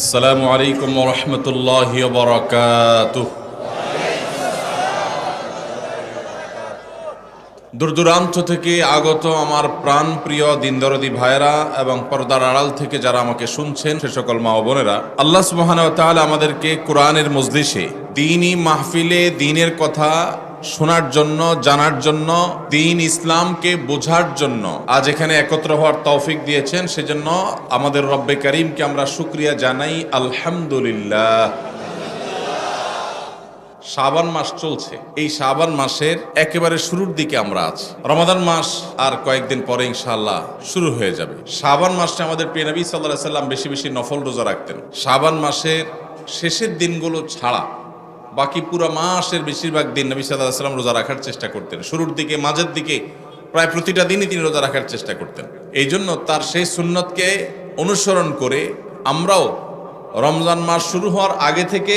আসসালামু আলাইকুম রহমতুল্লাহ বরকাত দূরদূরান্ত থেকে আগত আমার প্রাণ প্রিয় দিনদরদি ভাইরা এবং পর্দার আড়াল থেকে যারা আমাকে শুনছেন, সে সকল মা বোনেরা, আল্লাহ সুবাহান তাহলে আমাদেরকে কোরআনের মজলিসে দিনই মাহফিলে দিনের কথা শোনার জন্য, জানার জন্য, দিন ইসলামকে বোঝার জন্য। আজ এখানে একত্র হওয়ার তৌফিক দিয়েছেন, সেজন্য আমাদের রব্বে করিমকে আমরা শুক্রিয়া জানাই, আলহামদুলিল্লাহ। শাবান মাস চলছে। এই শাবান মাসের একেবারে শুরুর দিকে আমরা আছি। রমাদান মাস আর কয়েকদিন পরে ইনশাআল্লাহ শুরু হয়ে যাবে। শাবান মাসে আমাদের প্রিয় নবী সাল্লাহ সাল্লাম বেশি বেশি নফল রোজা রাখতেন। শাবান মাসের শেষের দিনগুলো ছাড়া বাকি পুরো মাসের বেশিরভাগ দিন নবী সাল্লাহ সাল্লাম রোজা রাখার চেষ্টা করতেন। শুরুর দিকে, মাঝের দিকে, প্রায় প্রতিটা দিনই তিনি রোজা রাখার চেষ্টা করতেন। এই জন্য তার সেই সুন্নতকে অনুসরণ করে আমরাও রমজান মাস শুরু হওয়ার আগে থেকে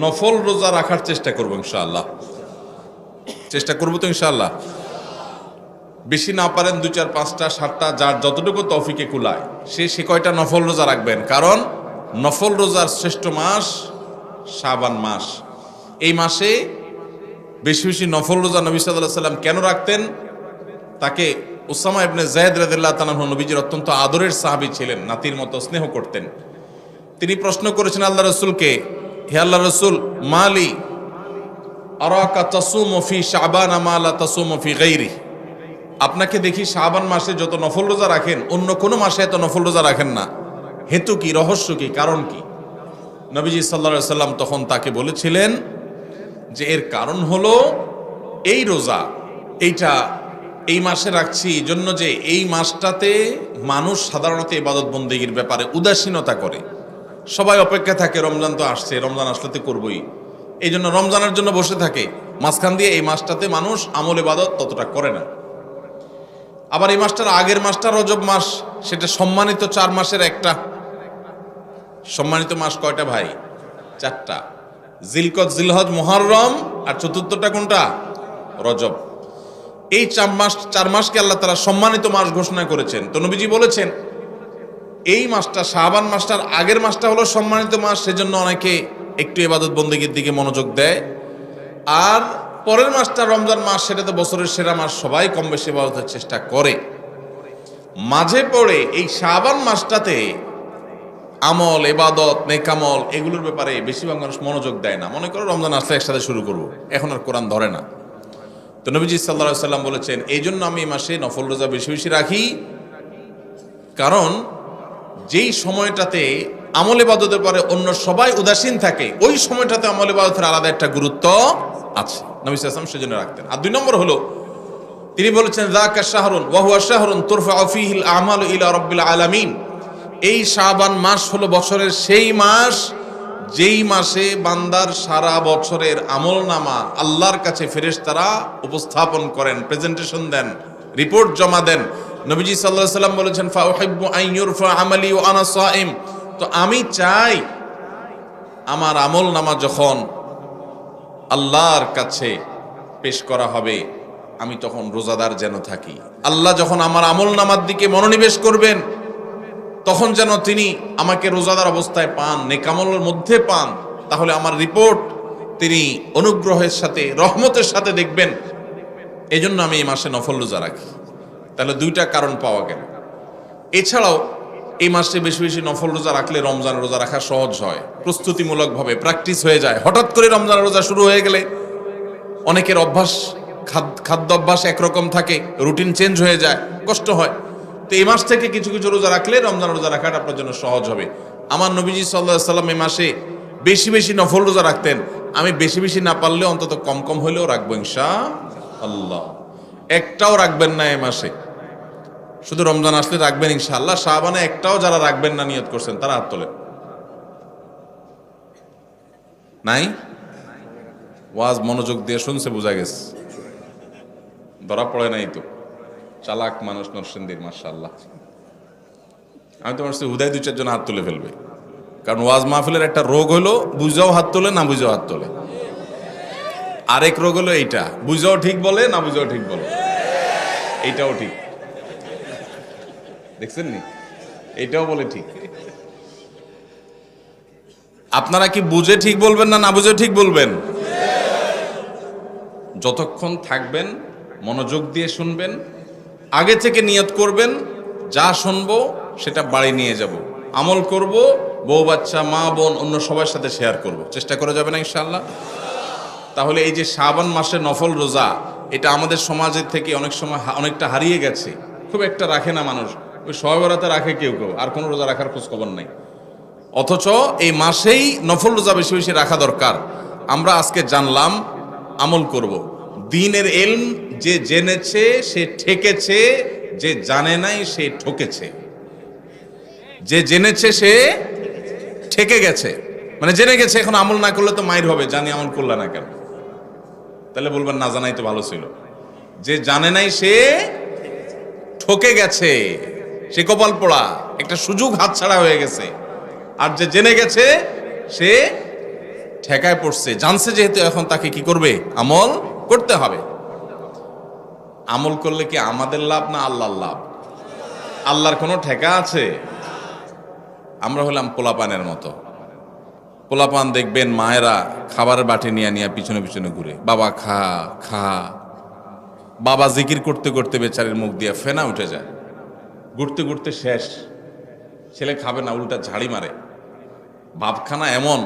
নফল রোজা রাখার চেষ্টা করব ইনশাআল্লাহ। চেষ্টা করব তো ইনশাআল্লাহ। বেশি না পারেন দু চার পাঁচটা, সাতটা, যার যতটুকু তৌফিকে কুলায়, সে সে কয়টা নফল রোজা রাখবেন? কারণ নফল রোজার শ্রেষ্ঠ মাস শাবান মাস। এই মাসে বেশি বেশি নফল রোজা নবী সাল্লাহ সাল্লাম কেন রাখতেন? তাকে উসামা ইবনে জায়দ রাদিল্লাহ তালাহ নবীজির অত্যন্ত আদরের সাহাবী ছিলেন, নাতির মতো স্নেহ করতেন। তিনি প্রশ্ন করেছেন আল্লাহ রসুলকে, হে আল্লাহ রসুল মালি আরাকা তাসুম ফি শাবান মালা তাসুম ফি গাইরি। আপনাকে দেখি শাবান মাসে যত নফল রোজা রাখেন, অন্য কোনো মাসে এত নফল রোজা রাখেন না। হেতু কি, রহস্য কি, কারণ কি? নবীজি সাল্লা সাল্লাম তখন তাকে বলেছিলেন যে এর কারণ হলো এই রোজা, এইটা এই মাসে রাখছি এই জন্য যে এই মাসটাতে মানুষ সাধারণত ইবাদত বন্দেগীর ব্যাপারে উদাসীনতা করে। সবাই অপেক্ষা থাকে, রমজান তো আসছে, রমজান আসলে তো করবই। এই জন্য রমজানের জন্য বসে থাকে। মাঝখান দিয়ে এই মাসটাতে মানুষ আমল ইবাদত ততটা করে না। আবার এই মাসটার আগের মাসটা রজব মাস, সেটা সম্মানিত চার মাসের একটা। সম্মানিত মাস কয়টা ভাই? চারটা। জিলকত, জিলহজ, মুহররম, আর চতুর্থটা কোনটা? রজব। এই চার মাস, চার মাসকে আল্লাহ তারা সম্মানিত মাস ঘোষণা করেছেন। তো নবীজি বলেছেন, এই মাসটা শাহবান মাসটার আগের মাসটা হলো সম্মানিত মাস, সেজন্য অনেকে একটু এবাদত বন্দীগীর দিকে মনোযোগ দেয়। আর পরের মাসটা রমজান মাস, সেটা তো বছরের সেরা মাস, সবাই কম বেশি চেষ্টা করে। মাঝে পড়ে এই শাহবান মাসটাতে আমল এবাদত নেকামল, এগুলোর ব্যাপারে বেশিরভাগ মানুষ মনোযোগ দেয় না। মনে করো রমজান আসলে একসাথে শুরু করব। এখন আর কোরআন ধরে না। তো নবীজি সাল্লা সাল্লাম বলেছেন এই জন্য আমি এই মাসে নফল রোজা বেশি বেশি রাখি। কারণ যেই সময়টাতে আমলে বাদতের পরে অন্য সবাই উদাসীন থাকে, ওই সময়টাতে আমলে বাদতের আলাদা একটা গুরুত্ব আছে। নবী আসলাম সেজন্য রাখতেন। আর দুই নম্বর হলো, তিনি বলেছেন জাকা শাহরুন ওয়াহুয়া শাহরুন তোরফা অফিহিল আমাল ইলা রব্বিল আলামিন। এই শাবান মাস হলো বছরের সেই মাস, যেই মাসে বান্দার সারা বছরের আমল নামা আল্লাহর কাছে ফেরেশতারা উপস্থাপন করেন প্রেজেন্টেশন দেন রিপোর্ট জমা দেন। নবীজি সাল্লাহ সাল্লাম বলেছেন, ফাউহিব্বু আন ইউরফা আমালি ওয়া আনা সাইম। তো আমি চাই আমার আমল নামা যখন আল্লাহর কাছে পেশ করা হবে, আমি তখন রোজাদার যেন থাকি। আল্লাহ যখন আমার আমল নামার দিকে মনোনিবেশ করবেন তখন যেন তিনি আমাকে রোজাদার অবস্থায় পান, নেকামলের মধ্যে পান, তাহলে আমার রিপোর্ট তিনি অনুগ্রহের সাথে, রহমতের সাথে দেখবেন। এই জন্য আমি এই মাসে নফল রোজা রাখি। তাহলে দুইটা কারণ পাওয়া গেল। এছাড়াও এই মাসে বেশি বেশি নফল রোজা রাখলে রমজান রোজা রাখা সহজ হয়, প্রস্তুতিমূলকভাবে প্র্যাকটিস হয়ে যায়। হঠাৎ করে রমজান রোজা শুরু হয়ে গেলে অনেকের অভ্যাস খাদ্য অভ্যাস একরকম থাকে, রুটিন চেঞ্জ হয়ে যায়, কষ্ট হয়। তো এই মাস থেকে কিছু কিছু রোজা রাখলে রমজান রোজা রাখাটা আপনার জন্য সহজ হবে। আমার নবীজি সাল্লাহ সাল্লাম এই মাসে বেশি বেশি নফল রোজা রাখতেন। আমি বেশি বেশি না পারলেও অন্তত কম কম হলেও রাখব ইনশা আল্লাহ একটাও রাখবেন না এ মাসে। শুধু রমজান আসলে রাখবেন ইনশাআল্লাহ। শাহবানে একটাও যারা রাখবেন না নিয়ত করছেন, তারা হাত তোলে নাই? ওয়াজ মনোযোগ দিয়ে শুনছে, বোঝা গেছে। ধরা পড়ে নাই তো। চালাক মানুষ নরসিন্দির মার্শাল্লাহ আমি তো মারছি হুদায় দু চারজন হাত তুলে ফেলবে। কারণ ওয়াজ মাহফিলের একটা রোগ হলো, বুঝাও হাত তোলে, না বুঝাও হাত তোলে? আরেক রোগ হলো এইটা, বুঝাও ঠিক বলে, না বুঝাও ঠিক বলে? এইটাও ঠিক। দেখছেন নি? এটাও বলে ঠিক। আপনারা কি বুঝে ঠিক বলবেন না না বুঝে ঠিক বলবেন? যতক্ষণ থাকবেন, মনোযোগ দিয়ে শুনবেন আগে থেকে নিয়ত করবেন, যা শুনব সেটা বাড়ি নিয়ে যাব। আমল করব, বউ বাচ্চা, মা, বোন, অন্য সবার সাথে শেয়ার করব। চেষ্টা করে যাবে না ইনশাআল্লাহ? তাহলে এই যে শ্রাবণ মাসে নফল রোজা, এটা আমাদের সমাজের থেকে অনেক সময় অনেকটা হারিয়ে গেছে। খুব একটা রাখে না মানুষ। ওই সহবরাতে রাখে কেউ কেউ, আর কোনো রোজা রাখার খোঁজ খবর নাই। অথচ এই মাসেই নফল রোজা বেশি বেশি রাখা দরকার। আমরা আজকে জানলাম, আমল করব। দিনের এলম যে জেনেছে, সে ঠেকেছে, যে জানে নাই, সে ঠকেছে। যে জেনেছে, সে ঠেকে গেছে। মানে জেনে গেছে, এখন আমল না করলে তো মাইর হবে, জানি আমল করলে না কেন। তাহলে বলবেন, না জানাই তো ভালো ছিল। যে জানে নাই, সে ঠকে গেছে। সে কপাল পোড়া, একটা সুযোগ হাতছাড়া হয়ে গেছে। আর যে জেনে গেছে, সে ঠেকায় পড়ছে। জানছে যেহেতু এখন তাকে কি করবে? আমল করতে হবে। আমল করলে কি আমাদের লাভ না আল্লাহর লাভ? আল্লাহর কোনো ঠেকা আছে? আমরা হলাম পোলাপানের মতো। পোলাপান দেখবেন মায়েরা খাবারের বাটি নিয়ে নিয়ে পিছনে পিছনে ঘুরে, বাবা, খা খা। বাবা জিকির করতে করতে বেচারের মুখ দিয়ে ফেনা উঠে যায়। ঘুরতে ঘুরতে শেষ। ছেলে খাবে না, উল্টা ঝাড়ি মারে। ভাবখানা এমন,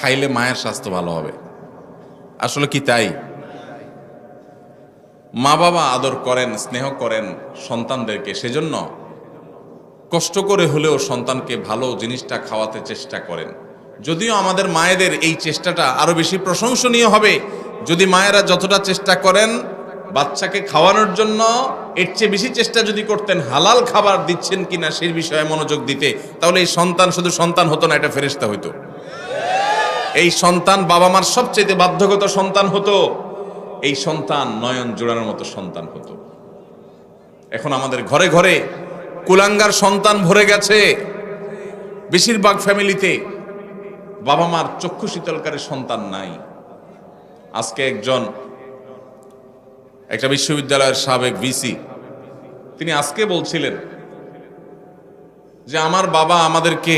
খাইলে মায়ের স্বাস্থ্য ভালো হবে। আসলে কি তাই? মা বাবা আদর করেন, স্নেহ করেন সন্তানদেরকে, সেজন্য কষ্ট করে হলেও সন্তানকে ভালো জিনিসটা খাওয়াতে চেষ্টা করেন। যদিও আমাদের মায়েদের এই চেষ্টাটা আরও বেশি প্রশংসনীয় হবে, যদি মায়েরা যতটা চেষ্টা করেন বাচ্চাকে খাওয়ানোর জন্য, এর চেয়ে বেশি চেষ্টা যদি করতেন, হালাল খাবার দিচ্ছেন কিনা সেই বিষয়ে মনোযোগ দিতে, তাহলে এই সন্তান শুধু সন্তান হতো না, এটা ফেরেস্তা হইতো। এই সন্তান বাবা মার সবচেয়ে বাধ্যগত সন্তান হতো। এই সন্তান নয়ন জোড়ানোর মতো সন্তান হতো। এখন আমাদের ঘরে ঘরে কুলাঙ্গার সন্তান ভরে গেছে। বেশিরভাগ ফ্যামিলিতে বাবা মার চক্ষু শীতলকারী সন্তান নাই। আজকে একজন একটা বিশ্ববিদ্যালয়ের সাবেক ভিসি, তিনি আজকে বলছিলেন যে আমার বাবা আমাদেরকে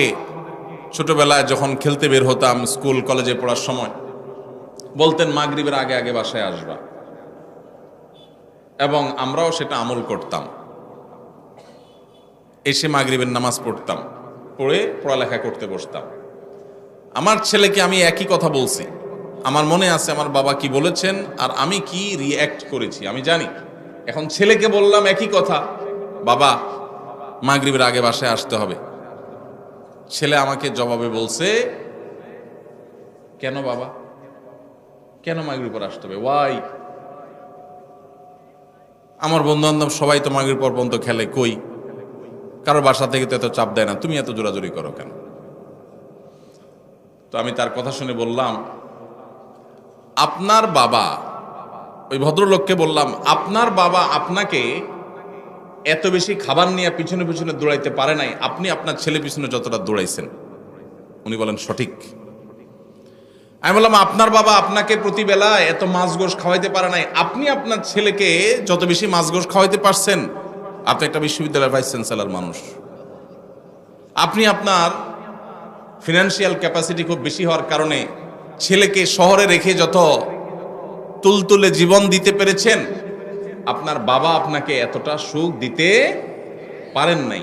ছোটবেলায় যখন খেলতে বের হতাম স্কুল, কলেজে পড়ার সময় বলতেন মাগরিবের আগে আগে বাসায় আসবা। এবং আমরাও সেটা আমল করতাম। এসে মাগরিবের নামাজ পড়তাম। পড়ে পড়ালেখা করতে বসতাম। আমার ছেলেকে আমি একই কথা বলছি। আমার মনে আছে আমার বাবা কি বলেছেন আর আমি কি রিয়্যাক্ট করেছি, আমি জানি। এখন ছেলেকে বললাম একই কথা, বাবা, মাগরিবের আগে বাসায় আসতে হবে। ছেলে আমাকে জবাবে বলছে, কেন বাবা? কেন মাগরিব পর আসতে হবে? ওয়াই আমার বন্ধু বান্ধব সবাই তো মাগরিব পর পর্যন্ত খেলে, কই? কারও বাসা থেকে তো এত চাপ দেয় না, তুমি এত জোরাজুরি করো কেন? তো আমি তার কথা শুনে বললাম, আপনার বাবা, ওই ভদ্রলোককে বললাম, আপনার বাবা আপনাকে এত বেশি খাবার নিয়ে পিছনে পিছনে দৌড়াইতে পারে নাই, আপনি আপনার ছেলে পিছনে যতটা দৌড়াইছেন। উনি বলেন, সঠিক। আমি বললাম, আপনার বাবা আপনাকে প্রতিবেলা এত মাছ গোস খাওয়াইতে পারে নাই। আপনি আপনার ছেলেকে যত বেশি মাছ গোস খাওয়াইতে পারছেন, আপনি একটা বিশ্ববিদ্যালয়ের ভাইস চ্যান্সেলর মানুষ। আপনি আপনার ফিনান্সিয়াল ক্যাপাসিটি খুব বেশি হওয়ার কারণে ছেলেকে শহরে রেখে যত তুলতুলে জীবন দিতে পেরেছেন, আপনার বাবা আপনাকে এতটা সুখ দিতে পারেন নাই।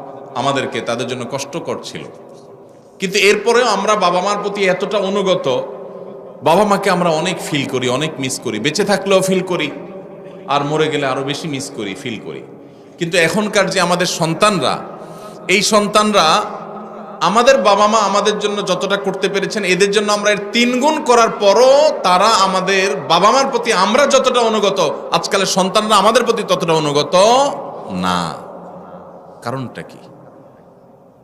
আমাদেরকে তাদের জন্য কষ্টকর ছিল। কিন্তু এরপরেও আমরা বাবা মার প্রতি এতটা অনুগত বাবা মাকে আমরা অনেক ফিল করি, অনেক মিস করি। বেঁচে থাকলেও ফিল করি, আর মরে গেলে আরও বেশি মিস করি ফিল করি। কিন্তু এখনকার যে আমাদের সন্তানরা, এই সন্তানরা আমাদের বাবা মা আমাদের জন্য যতটা করতে পেরেছেন, এদের জন্য আমরা এর তিন গুণ করার পরও তারা আমাদের বাবা মার প্রতি আমরা যতটা অনুগত, আজকালের সন্তানরা আমাদের প্রতি ততটা অনুগত না। কারণটা কি?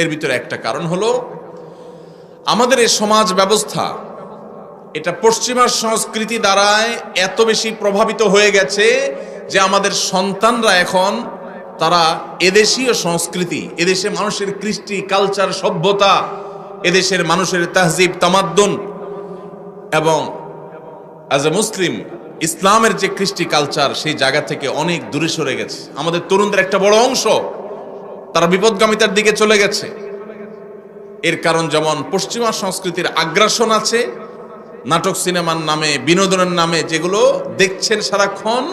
এর ভিতরে একটা কারণ হলো, আমাদের এই সমাজ ব্যবস্থা, এটা পশ্চিমা সংস্কৃতি দ্বারায় এত বেশি প্রভাবিত হয়ে গেছে যে আমাদের সন্তানরা এখন, তারা এদেশীয় সংস্কৃতি, এদেশে মানুষের কৃষ্টি কালচার সভ্যতা, এদেশের মানুষের তাহজিব, তামাদ্দুন এবং অ্যাজ এ মুসলিম ইসলামের যে কৃষ্টি কালচার সেই জায়গা থেকে অনেক দূরে সরে গেছে। আমাদের তরুণদের একটা বড় অংশ তারা বিপদগামিতার দিকে চলে গেছে। এর কারণ যেমন পশ্চিমা সংস্কৃতির আগ্রাসন আছে, নাটক সিনেমার নামে, বিনোদনের নামে যেগুলো দেখছেন সারাক্ষণ,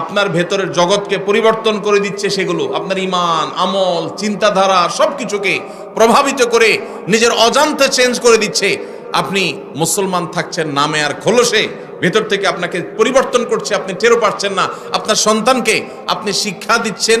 আপনার ভেতরের জগৎকে পরিবর্তন করে দিচ্ছে সেগুলো, আপনার ইমান, আমল, চিন্তাধারা সব কিছুকে প্রভাবিত করে নিজের অজান্তে চেঞ্জ করে দিচ্ছে। আপনি মুসলমান থাকছেন, নামে আর খোলসে, ভেতর থেকে আপনাকে পরিবর্তন করছে, আপনি টেরও পাচ্ছেন না। আপনার সন্তানকে আপনি শিক্ষা দিচ্ছেন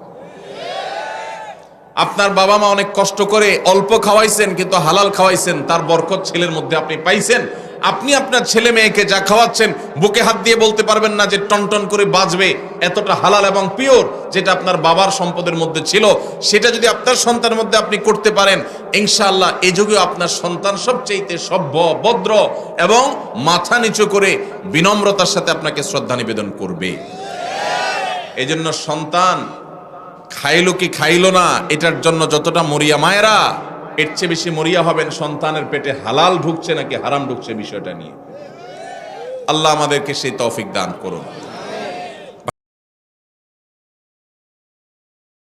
আপনার বাবা মা অনেক কষ্ট করে অল্প খাওয়াইছেন, কিন্তু হালাল খাওয়াইছেন, তার বরকত ছেলের মধ্যে আপনি পাইছেন। আপনি আপনার ছেলে মেয়েকে যা খাওয়াচ্ছেন, বুকে হাত দিয়ে বলতে পারবেন না যে টনটন করে বাঁচবে এতটা হালাল এবং পিওর যেটা আপনার বাবার সম্পদের মধ্যে ছিল। সেটা যদি আপনার সন্তানের মধ্যে আপনি করতে পারেন, ইনশাআল্লাহ এই যুগেও আপনার সন্তান সবচেয়েতে সভ্য, ভদ্র এবং মাথা নিচু করে বিনম্রতার সাথে আপনাকে শ্রদ্ধা নিবেদন করবে। এজন্য সন্তান খাইলো কি খাইলো না, এটার জন্য যতটা মরিয়া মায়েরা, এর চেয়ে বেশি মরিয়া হবেন সন্তানের পেটে হালাল ঢুকছে নাকি হারাম ঢুকছে বিষয়টা নিয়ে। আল্লাহ আমাদেরকে সেই তৌফিক দান করুন।